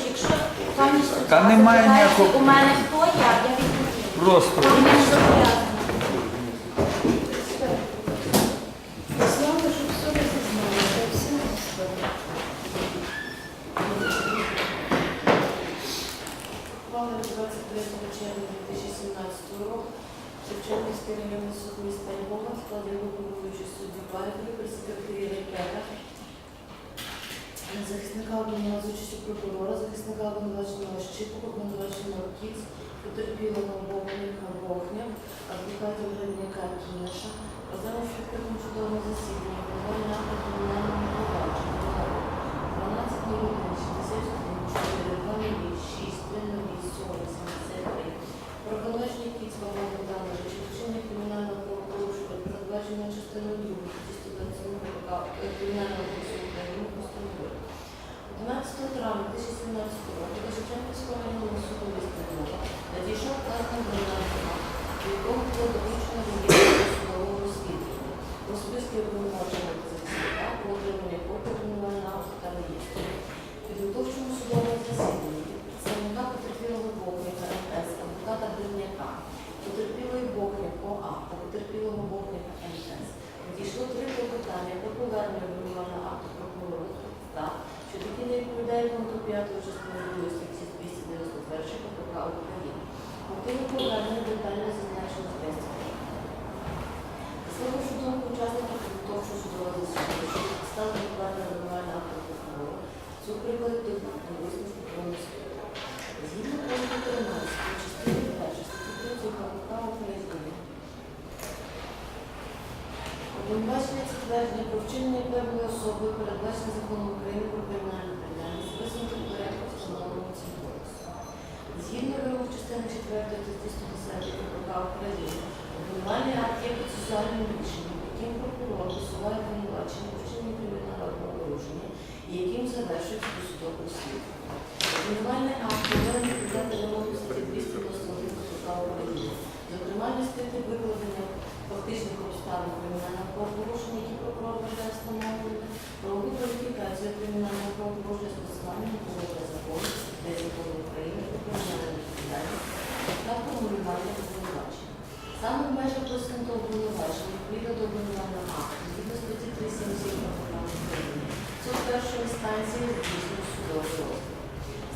що якщо пані Та немає ніякого- у мене хто я, я відповім. Просто. Все розізнали, це все 23 червня 2017 року Шевченківський районний суд міста Львова в складі головуючого судді при секретарі Рекета, захисника обвинувачення прокурора, захисника обвинуваченого Щипу, обвинуваченого Кіц, потерпілого Богника Богня, адвокатів Гринника Кінаша, розглянув відкритому судовому засіданні, обвинувальна акта кримінального провадження, 12 01 61 4 2 6 3 73 про обвинувачення Кіц Павла Богдановича, вчинення кримінального правопорушення, передбаченого частиною 2 статті 127 КПК Кримінального кодексу України постанови. 11 травня 2017 року до Шевченківського районного суду міста Львова надійшов вказаний обвинувальний акт, у якому було доручено реєстру судового розслідування у списку обвинуваченого захисника про отримання обвинувального та реєстру. Підготовчому судовому засіданні представника потерпілого Богника МС, адвоката Гривняка, потерпілої Богніка ОА та потерпілого Богніка МС надійшло три клопотання про повернення обвинувального акту прокурору та що таки не відповідає пункту 5 частини 2 статті 291 КПК України. Активно проведена детална задачна следствие. Следващото участник в точност до за съдържи, става доклада на нормална автопрокурора, се укрепват юристното българско. Зимно просто 13, честите качества, които е капитал в неизгоди. Обвинуваченият се твърди причинни певни особи, предвечен закон Украина по криминални предания, свързаните порядка в установеното си Згідно вимог частини 4 процесуальним рішенням, яким прокурор висуває обвинувачення у кримінального правопорушення і яким завершується досудове розслідування. Обвинувальний акт повинен відповідати вимогам статті 291 КПК України, зокрема містити викладення фактичних обставин кримінального правопорушення, які прокурор вважає встановленими, правову кваліфікацію кримінального правопорушення з посиланням на закону, де закону України про кримінальну відповідальність та формулювання обвинувачення. Саме в межах обвинувачення відповідно до обвинувального акту, згідно статті 377 КПК України, суд першої інстанції здійснює судовий розгляд.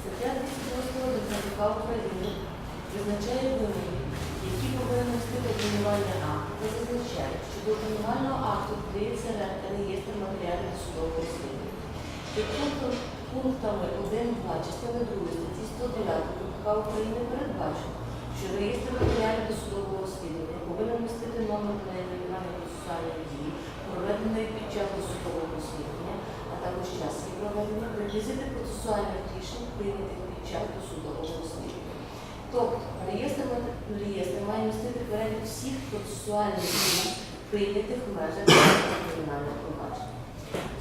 Стаття 291 КПК України визначає вимоги, які повинні носити обвинувальний акт, та зазначає, що до обвинувального акту додається ре- реєстр матеріалів судового розслідування. Під пунктами 1-2 частини 2 статті 109 КПК України передбачено, що реєстр матеріалів досудового розслідування повинен містити номер кримінальної процесуальної дії, проведеної під час досудового розслідування, а також час її проведення, реквізити процесуальних рішень, прийнятих під час досудового розслідування. Тобто реєстр, реєстр має містити перелік всіх процесуальних дій, прийнятих в межах кримінального провадження.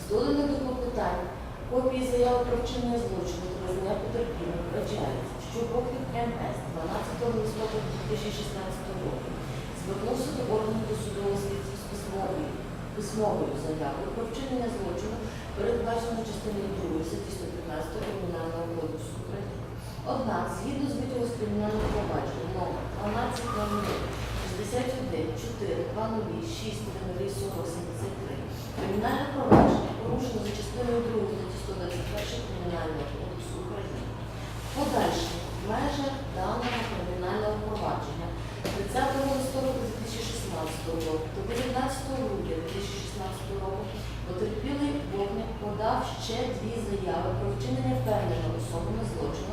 З доданих до клопотань копії заяви про вчинення злочину визнання потерпілим вбачається, що Бохник МС 12 листопада 2016 року звернувся до органів досудового слідства з письмовою, письмовою заявою про вчинення злочину, передбаченого частиною 2 статті 115 Кримінального кодексу України. Однак, згідно з витягу з кримінального провадження номер 12 61 4 2 6 73 кримінальне провадження порушено за частиною 2 статті 121 Кримінального кодексу України. Подальше в межах даного кримінального провадження 30 листопада 2016 року 19 грудня 2016 року потерпілий вогник подав ще дві заяви про вчинення певними особами злочину,